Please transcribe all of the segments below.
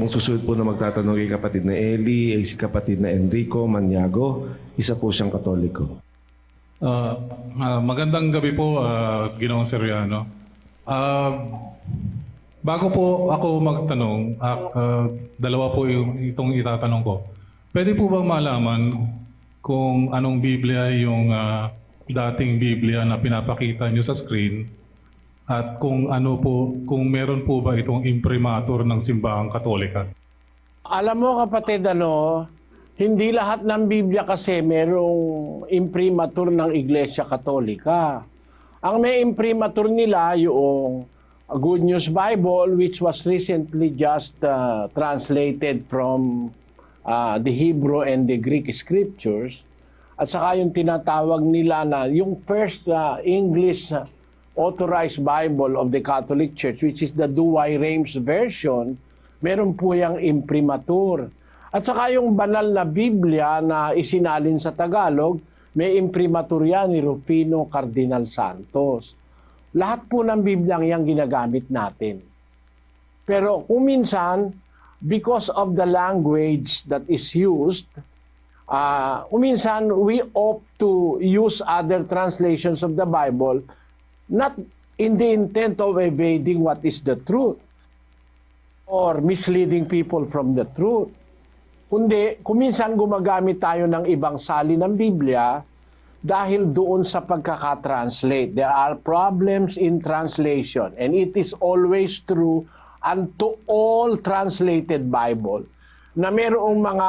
yung susunod po na magtatanong kay kapatid na Eli ay si kapatid na Enrico Maniago. Isa po siyang katoliko. Ah, ah, magandang gabi po, uh, Ginoong Seriano. Ah, bago po ako magtanong, ah, ah, dalawa po yung itong itatanong ko. Pwede po bang malaman kung anong Biblia yung ah, dating Biblia na pinapakita nyo sa screen at kung ano po, kung meron po ba itong imprimatur ng simbahang katolika? Alam mo kapatid, ano, hindi lahat ng Biblia kasi merong imprimatur ng Iglesia Katolika. Ang may imprimatur nila yung Good News Bible which was recently just uh, translated from uh, the Hebrew and the Greek scriptures. At saka yung tinatawag nila na yung first uh, English uh, authorized Bible of the Catholic Church which is the Douay Rheims version, meron po yung imprimatur. At saka yung banal na Biblia na isinalin sa Tagalog, may imprimatur yan ni Rufino Cardinal Santos. Lahat po ng Biblia yang ginagamit natin. Pero kung minsan, because of the language that is used, uh, minsan we opt to use other translations of the Bible not in the intent of evading what is the truth or misleading people from the truth. Kundi, kuminsan gumagamit tayo ng ibang sali ng Biblia dahil doon sa pagkakatranslate. There are problems in translation and it is always true unto all translated Bible na mayroong mga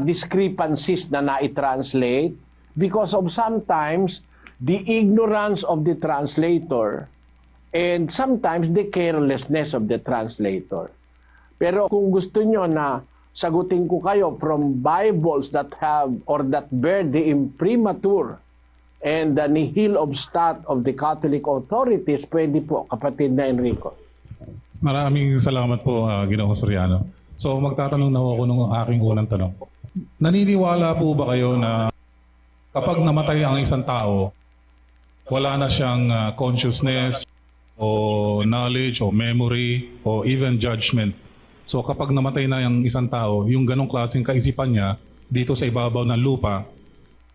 discrepancies na na-translate because of sometimes the ignorance of the translator and sometimes the carelessness of the translator. Pero kung gusto nyo na sagutin ko kayo from Bibles that have or that bear the imprimatur and the nihil obstat of the Catholic authorities, pwede po, kapatid na Enrico. Maraming salamat po, uh, Ginoong Soriano. So magtatanong na ako nung aking unang tanong. Naniniwala po ba kayo na kapag namatay ang isang tao, wala na siyang uh, consciousness o knowledge o memory o even judgment. So kapag namatay na yung isang tao, yung ganong klaseng kaisipan niya dito sa ibabaw ng lupa,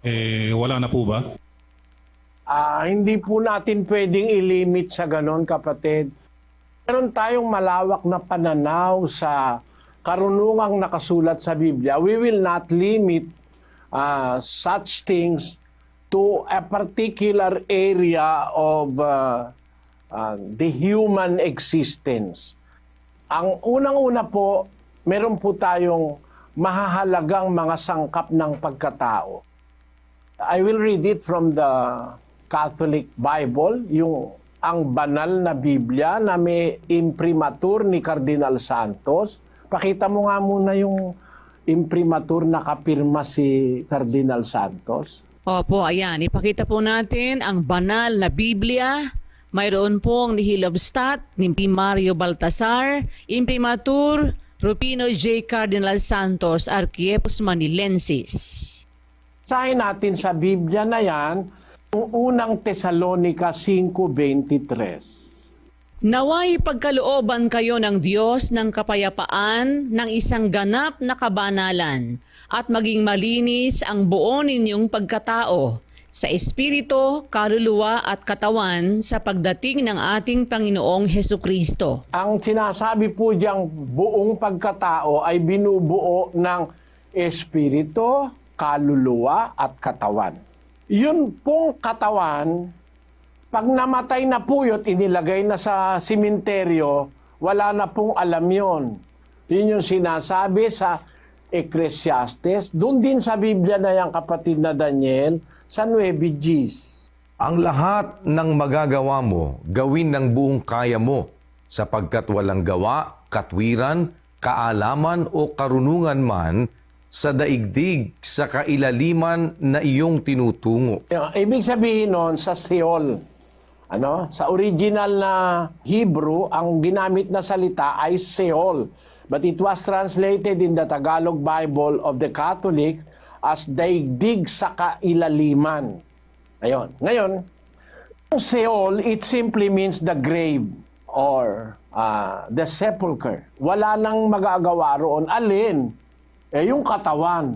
eh wala na po ba? Ah, hindi po natin pwedeng ilimit sa ganon, kapatid. Meron tayong malawak na pananaw sa karunungang nakasulat sa Biblia. We will not limit ah, such things to a particular area of uh, uh, the human existence. Ang unang-una po, meron po tayong mahahalagang mga sangkap ng pagkatao. I will read it from the Catholic Bible, yung ang banal na Biblia na may imprimatur ni Cardinal Santos. Pakita mo nga muna yung imprimatur na kapirma si Cardinal Santos. Opo, ayan. Ipakita po natin ang banal na Biblia. Mayroon pong nihil obstat ni Mario Baltasar, imprimatur Rupino J. Cardinal Santos, Arquiepos Manilensis. Sahin natin sa Biblia na yan, yung unang Tesalonica 5.23. Naway pagkalooban kayo ng Diyos ng kapayapaan ng isang ganap na kabanalan at maging malinis ang buo ninyong pagkatao sa espiritu, kaluluwa at katawan sa pagdating ng ating Panginoong Heso Kristo. Ang sinasabi po diyang buong pagkatao ay binubuo ng espiritu, kaluluwa at katawan. Yun pong katawan, pag namatay na po yun, inilagay na sa simenteryo, wala na pong alam yon. Yun yung sinasabi sa Ecclesiastes. Doon din sa Biblia na yung kapatid na Daniel, sa 9 Gs. Ang lahat ng magagawa mo, gawin ng buong kaya mo, sapagkat walang gawa, katwiran, kaalaman o karunungan man sa daigdig sa kailaliman na iyong tinutungo. Ibig sabihin nun, sa Seol, ano? Sa original na Hebrew, ang ginamit na salita ay Seol. But it was translated in the Tagalog Bible of the Catholics as daigdig sa kailaliman. Ayun. Ngayon, Seol, it simply means the grave or ah, the sepulcher. Wala nang magagawa roon. Alin? Eh, yung katawan.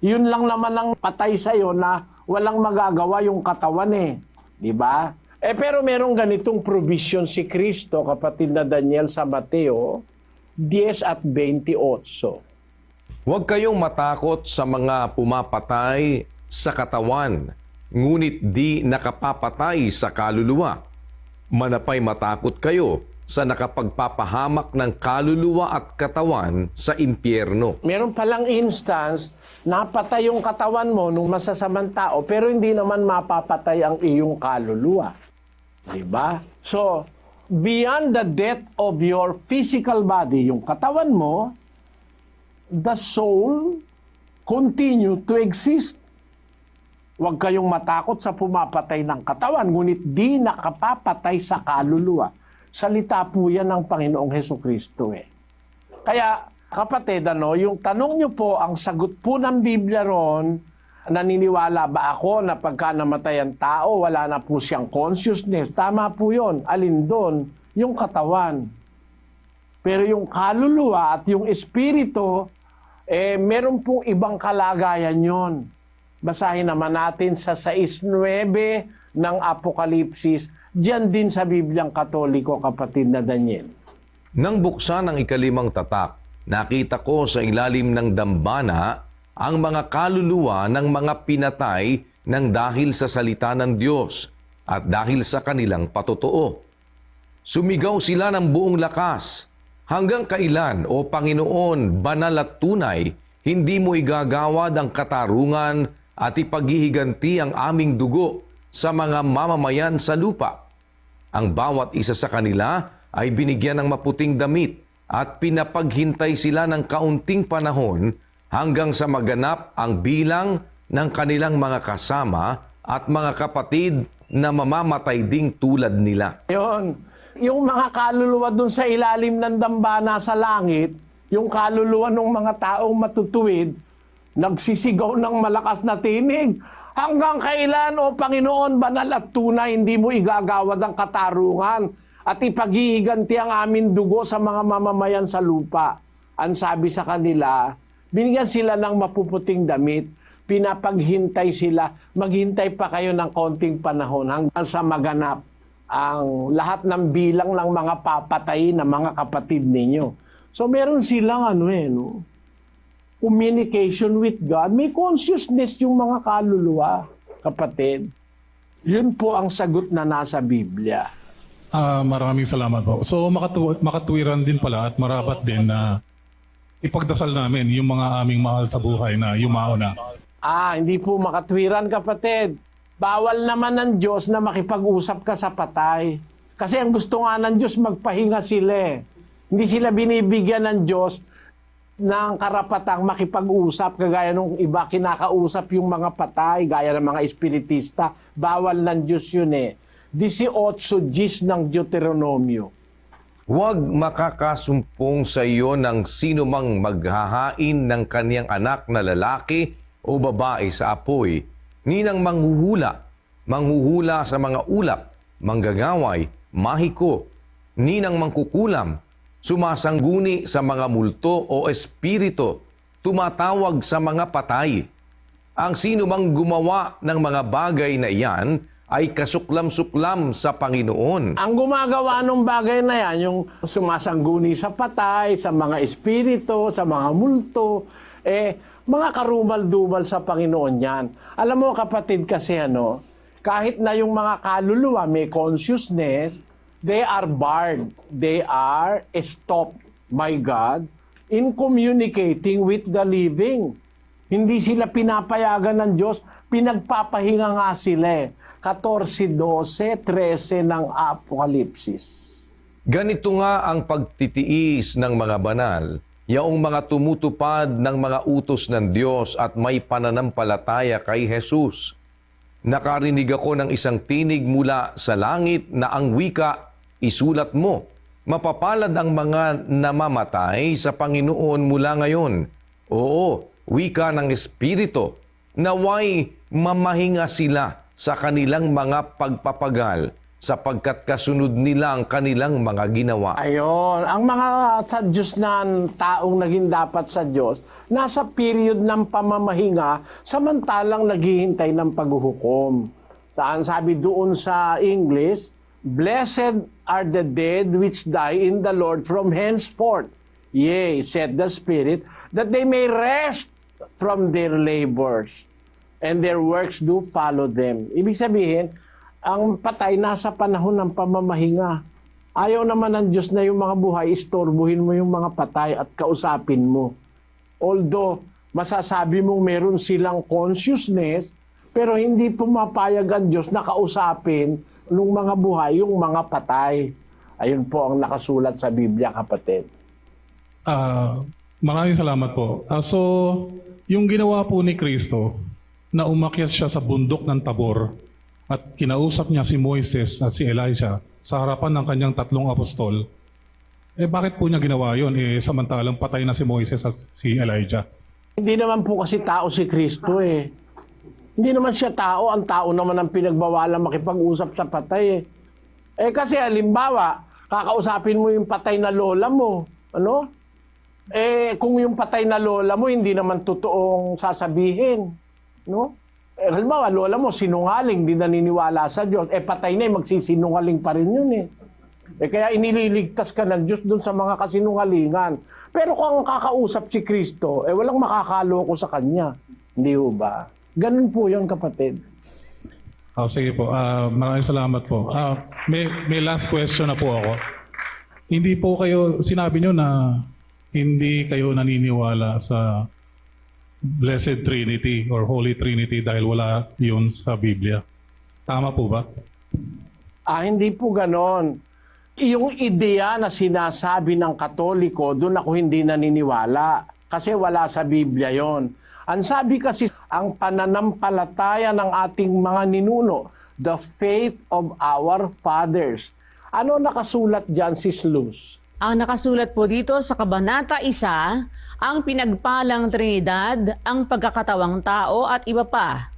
Yun lang naman ang patay sa'yo na walang magagawa yung katawan eh. Di ba? Eh, pero merong ganitong provision si Kristo, kapatid na Daniel sa Mateo 10 at 28. Huwag kayong matakot sa mga pumapatay sa katawan, ngunit di nakapapatay sa kaluluwa. Manapay matakot kayo sa nakapagpapahamak ng kaluluwa at katawan sa impyerno. Meron palang instance, napatay yung katawan mo nung masasamang tao, pero hindi naman mapapatay ang iyong kaluluwa. Di ba? So, beyond the death of your physical body, yung katawan mo, the soul continue to exist. Huwag kayong matakot sa pumapatay ng katawan, ngunit di nakapapatay sa kaluluwa. Salita po yan ng Panginoong Heso Kristo eh. Kaya, kapatid, ano, yung tanong nyo po, ang sagot po ng Biblia ron, naniniwala ba ako na pagka namatay ang tao, wala na po siyang consciousness? Tama po yon. Alin doon? Yung katawan. Pero yung kaluluwa at yung espiritu, eh, meron pong ibang kalagayan yon. Basahin naman natin sa 6.9 ng Apokalipsis, diyan din sa Bibliang Katoliko, kapatid na Daniel. Nang buksan ang ikalimang tatak, nakita ko sa ilalim ng dambana ang mga kaluluwa ng mga pinatay ng dahil sa salita ng Diyos at dahil sa kanilang patotoo. Sumigaw sila ng buong lakas, Hanggang kailan, O Panginoon, banal at tunay, hindi mo igagawad ang katarungan at ipaghihiganti ang aming dugo sa mga mamamayan sa lupa. Ang bawat isa sa kanila ay binigyan ng maputing damit at pinapaghintay sila ng kaunting panahon hanggang sa maganap ang bilang ng kanilang mga kasama at mga kapatid na mamamatay ding tulad nila. Yun. Yung mga kaluluwa dun sa ilalim ng dambana sa langit, yung kaluluwa ng mga taong matutuwid, nagsisigaw ng malakas na tinig. Hanggang kailan, O Panginoon, banal at tunay, hindi mo igagawad ang katarungan at ipaghihiganti ang aming dugo sa mga mamamayan sa lupa. Ang sabi sa kanila, binigyan sila ng mapuputing damit, pinapaghintay sila, maghintay pa kayo ng konting panahon hanggang sa maganap ang lahat ng bilang ng mga papatay na mga kapatid ninyo. So meron silang ano eh, no? communication with God. May consciousness yung mga kaluluwa, kapatid. Yun po ang sagot na nasa Biblia. Ah, maraming salamat po. So makatu- makatwiran din pala at marapat din na ipagdasal namin yung mga aming mahal sa buhay na yumao na. Ah, hindi po makatwiran, kapatid. Bawal naman ng Diyos na makipag-usap ka sa patay. Kasi ang gusto nga ng Diyos, magpahinga sila eh. Hindi sila binibigyan ng Diyos ng karapatang makipag-usap kagaya nung iba kinakausap yung mga patay, gaya ng mga espiritista. Bawal ng Diyos yun eh. 18 gis ng Deuteronomio. Huwag makakasumpong sa iyo ng sino mang maghahain ng kaniyang anak na lalaki o babae sa apoy, ninang manghuhula, manghuhula sa mga ulap, manggagaway, mahiko, ninang mangkukulam, sumasangguni sa mga multo o espirito, tumatawag sa mga patay. Ang sino mang gumawa ng mga bagay na iyan ay kasuklam-suklam sa Panginoon. Ang gumagawa ng bagay na yan, yung sumasangguni sa patay, sa mga espiritu, sa mga multo, eh, mga karumal-dumal sa Panginoon yan. Alam mo kapatid kasi ano, kahit na yung mga kaluluwa may consciousness, they are barred. They are stopped by God in communicating with the living. Hindi sila pinapayagan ng Diyos, pinagpapahinga nga sila eh. 14, 12, 13 ng Apokalipsis. Ganito nga ang pagtitiis ng mga banal, yaong mga tumutupad ng mga utos ng Diyos at may pananampalataya kay Jesus. Nakarinig ako ng isang tinig mula sa langit na ang wika, isulat mo. Mapapalad ang mga namamatay sa Panginoon mula ngayon. Oo, wika ng Espiritu, naway mamahinga sila sa kanilang mga pagpapagal sapagkat kasunod nila ang kanilang mga ginawa. Ayon, ang mga sa Diyos na taong naging dapat sa Diyos, nasa period ng pamamahinga, samantalang naghihintay ng paghuhukom. Saan sabi doon sa English, Blessed are the dead which die in the Lord from henceforth. Yea, said the Spirit, that they may rest from their labors and their works do follow them. Ibig sabihin, ang patay nasa panahon ng pamamahinga. Ayaw naman ng Diyos na yung mga buhay, istorbuhin mo yung mga patay at kausapin mo. Although, masasabi mong meron silang consciousness, pero hindi pumapayag ang Diyos na kausapin ng mga buhay yung mga patay. Ayun po ang nakasulat sa Biblia, kapatid. Ah, maraming salamat po. Ah, so, yung ginawa po ni Kristo na umakyat siya sa bundok ng Tabor at kinausap niya si Moises at si Elijah sa harapan ng kanyang tatlong apostol, eh bakit po niya ginawa yon eh samantalang patay na si Moises at si Elijah? Hindi naman po kasi tao si Kristo eh. Hindi naman siya tao. Ang tao naman ang pinagbawalan makipag-usap sa patay eh. Eh kasi halimbawa, kakausapin mo yung patay na lola mo. Ano? Eh kung yung patay na lola mo, hindi naman totoong sasabihin. No? Eh, halimbawa, lola mo, sinungaling, di naniniwala sa Diyos. Eh patay na, eh, magsisinungaling pa rin yun eh. Eh kaya inililigtas ka ng Diyos doon sa mga kasinungalingan. Pero kung ang kakausap si Kristo, eh walang makakaloko sa Kanya. Hindi ho ba? Ganun po yun, kapatid. Ah, sige po. Ah, maraming salamat po. Ah, may, may last question na po ako. Hindi po kayo, sinabi nyo na hindi kayo naniniwala sa Blessed Trinity or Holy Trinity dahil wala yun sa Biblia. Tama po ba? Ah, hindi po ganon. Yung ideya na sinasabi ng Katoliko, doon ako hindi naniniwala. Kasi wala sa Biblia yon. Ang sabi kasi, ang pananampalataya ng ating mga ninuno, the faith of our fathers. Ano nakasulat dyan, Sis Luz? Ang nakasulat po dito sa Kabanata 1, ang pinagpalang Trinidad, ang pagkakatawang tao at iba pa.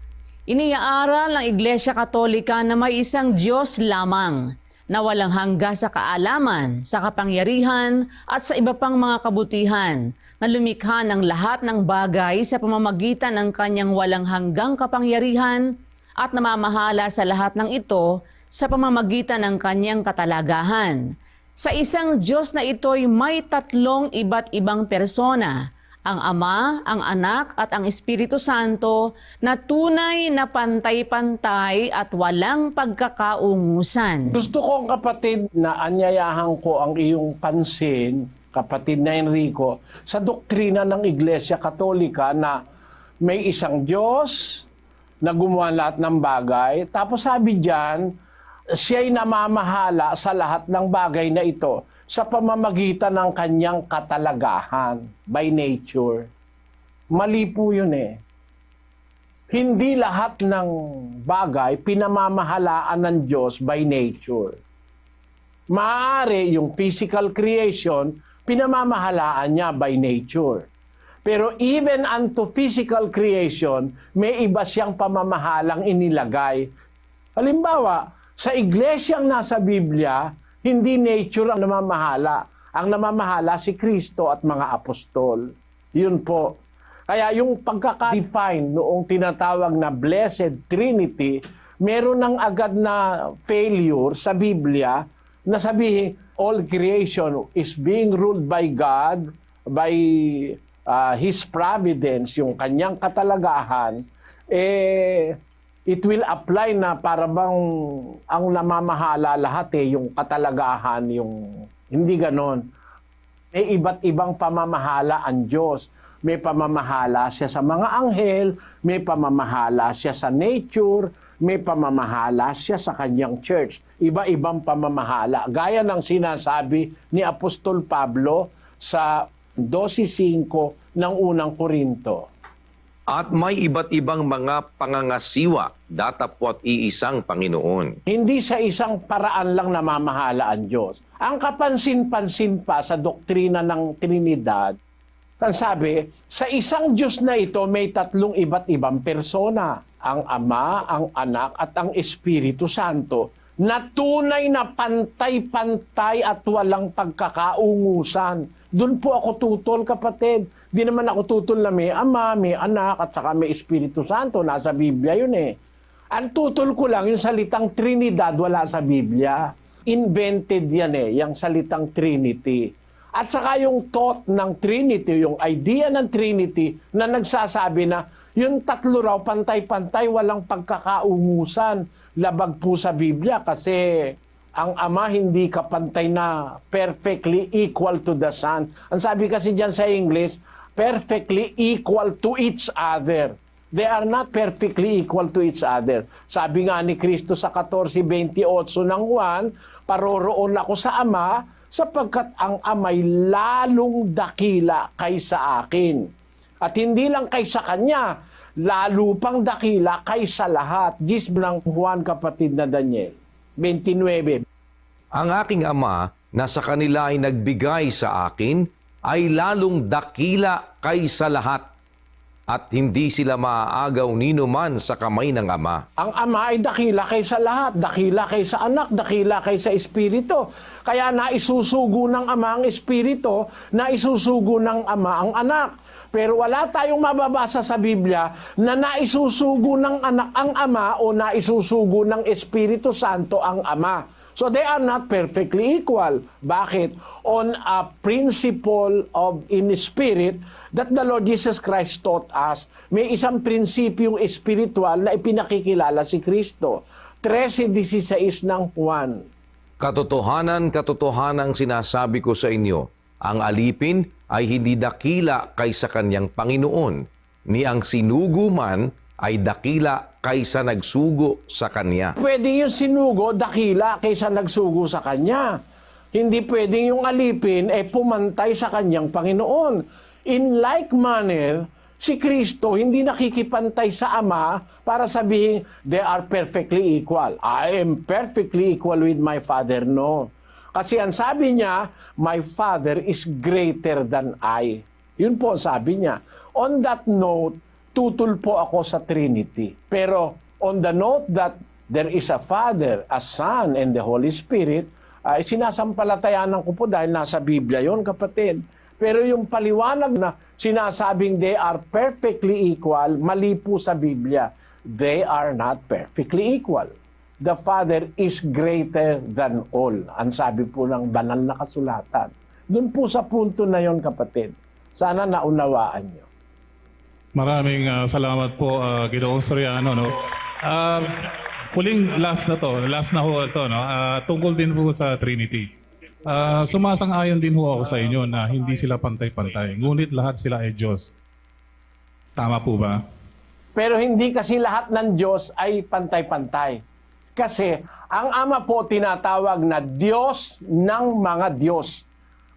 Iniaaral ng Iglesia Katolika na may isang Diyos lamang na walang hangga sa kaalaman, sa kapangyarihan at sa iba pang mga kabutihan na lumikha ng lahat ng bagay sa pamamagitan ng kanyang walang hanggang kapangyarihan at namamahala sa lahat ng ito sa pamamagitan ng kanyang katalagahan. Sa isang Diyos na ito'y may tatlong iba't ibang persona, ang Ama, ang Anak at ang Espiritu Santo na tunay na pantay-pantay at walang pagkakaungusan. Gusto ko, kapatid, na anyayahan ko ang iyong pansin, kapatid na Enrico, sa doktrina ng Iglesia Katolika na may isang Diyos na gumawa lahat ng bagay. Tapos sabi diyan, siya'y namamahala sa lahat ng bagay na ito sa pamamagitan ng kanyang katalagahan by nature. Mali po yun eh. Hindi lahat ng bagay pinamamahalaan ng Diyos by nature. Maaari yung physical creation, pinamamahalaan niya by nature. Pero even unto physical creation, may iba siyang pamamahalang inilagay. Halimbawa, sa iglesyang nasa Biblia, hindi nature ang namamahala. Ang namamahala si Kristo at mga apostol. Yun po. Kaya yung pagkaka-define noong tinatawag na Blessed Trinity, meron ng agad na failure sa Biblia na sabihin all creation is being ruled by God, by uh, His providence, yung kanyang katalagahan, eh, it will apply na para bang ang namamahala lahat eh, yung katalagahan, yung hindi ganon. May iba't ibang pamamahala ang Diyos. May pamamahala siya sa mga anghel, may pamamahala siya sa nature, may pamamahala siya sa kanyang church. Iba-ibang pamamahala. Gaya ng sinasabi ni Apostol Pablo sa 12.5 ng unang Korinto. At may iba't ibang mga pangangasiwa, datapwat iisang Panginoon. Hindi sa isang paraan lang namamahala ang Diyos. Ang kapansin-pansin pa sa doktrina ng Trinidad, ang sabi, sa isang Diyos na ito may tatlong iba't ibang persona. Ang Ama, ang Anak at ang Espiritu Santo na tunay na pantay-pantay at walang pagkakaungusan. Doon po ako tutol, kapatid. Di naman ako tutol na may ama, may anak, at saka may Espiritu Santo. Nasa Biblia yun eh. Ang tutol ko lang, yung salitang Trinidad, wala sa Biblia. Invented yan eh, yung salitang Trinity. At saka yung thought ng Trinity, yung idea ng Trinity na nagsasabi na yung tatlo raw pantay-pantay, walang pagkakaungusan. Labag po sa Biblia kasi ang Ama hindi kapantay na perfectly equal to the Son. Ang sabi kasi diyan sa English, perfectly equal to each other. They are not perfectly equal to each other. Sabi nga ni Kristo sa 14.28 ng 1, paroroon ako sa Ama sapagkat ang Ama'y lalong dakila kaysa akin. At hindi lang kaysa Kanya, lalo pang dakila kaysa lahat. Gis ng Juan kapatid na Daniel. 29. Ang aking ama na sa kanila ay nagbigay sa akin ay lalong dakila kaysa lahat at hindi sila maaagaw nino man sa kamay ng ama. Ang ama ay dakila kaysa lahat, dakila kaysa anak, dakila kaysa espiritu. Kaya naisusugo ng ama ang espiritu, naisusugo ng ama ang anak. Pero wala tayong mababasa sa Biblia na naisusugo ng anak ang ama o naisusugo ng Espiritu Santo ang ama. So they are not perfectly equal. Bakit? On a principle of in spirit that the Lord Jesus Christ taught us, may isang prinsipyong espiritual na ipinakikilala si Kristo. 13.16 ng Juan. Katotohanan, katotohanang sinasabi ko sa inyo, ang alipin ay hindi dakila kaysa kanyang Panginoon, ni ang sinugo man ay dakila kaysa nagsugo sa kanya. Pwedeng yung sinugo, dakila, kaysa nagsugo sa kanya. Hindi pwedeng yung alipin ay pumantay sa kanyang Panginoon. In like manner, si Kristo hindi nakikipantay sa Ama para sabihin, they are perfectly equal. I am perfectly equal with my Father. No. Kasi ang sabi niya, my Father is greater than I. Yun po ang sabi niya. On that note, tutul po ako sa Trinity. Pero on the note that there is a Father, a Son, and the Holy Spirit, ay sinasampalatayanan ko po dahil nasa Biblia yon kapatid. Pero yung paliwanag na sinasabing they are perfectly equal, mali po sa Biblia. They are not perfectly equal. The Father is greater than all. Ang sabi po ng banal na kasulatan. Doon po sa punto na yon kapatid. Sana naunawaan nyo. Maraming ah, salamat po, uh, Ginoong Soriano. No? Ah, huling last na to, last na ho ito, no? Ah, tungkol din po sa Trinity. Ah, sumasang-ayon din ho ako sa inyo na hindi sila pantay-pantay, ngunit lahat sila ay Diyos. Tama po ba? Pero hindi kasi lahat ng Diyos ay pantay-pantay. Kasi ang Ama po tinatawag na Diyos ng mga Diyos.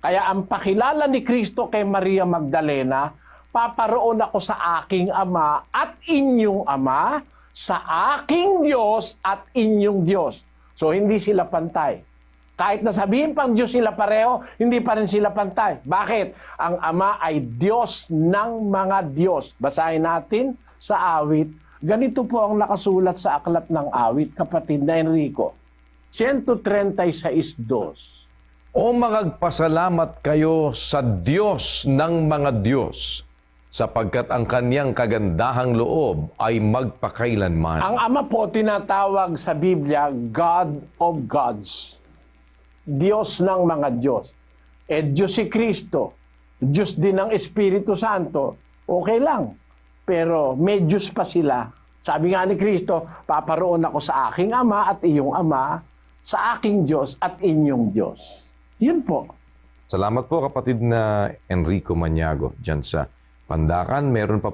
Kaya ang pakilala ni Kristo kay Maria Magdalena, paparoon ako sa aking Ama at inyong Ama, sa aking Diyos at inyong Diyos. So hindi sila pantay. Kahit na sabihin pang Diyos sila pareho, hindi pa rin sila pantay. Bakit? Ang Ama ay Diyos ng mga Diyos. Basahin natin sa awit. Ganito po ang nakasulat sa aklat ng awit, kapatid na Enrico. 136.2 O magpasalamat kayo sa Diyos ng mga Diyos, sapagkat ang kanyang kagandahang loob ay magpakailanman. Ang Ama po tinatawag sa Biblia, God of Gods. Diyos ng mga Diyos. Eh, Diyos si Kristo. Diyos din ng Espiritu Santo. Okay lang. Pero may Diyos pa sila. Sabi nga ni Kristo, paparoon ako sa aking Ama at iyong Ama, sa aking Diyos at inyong Diyos. Yun po. Salamat po kapatid na Enrico Maniago dyan sa Pandakan. Meron pa po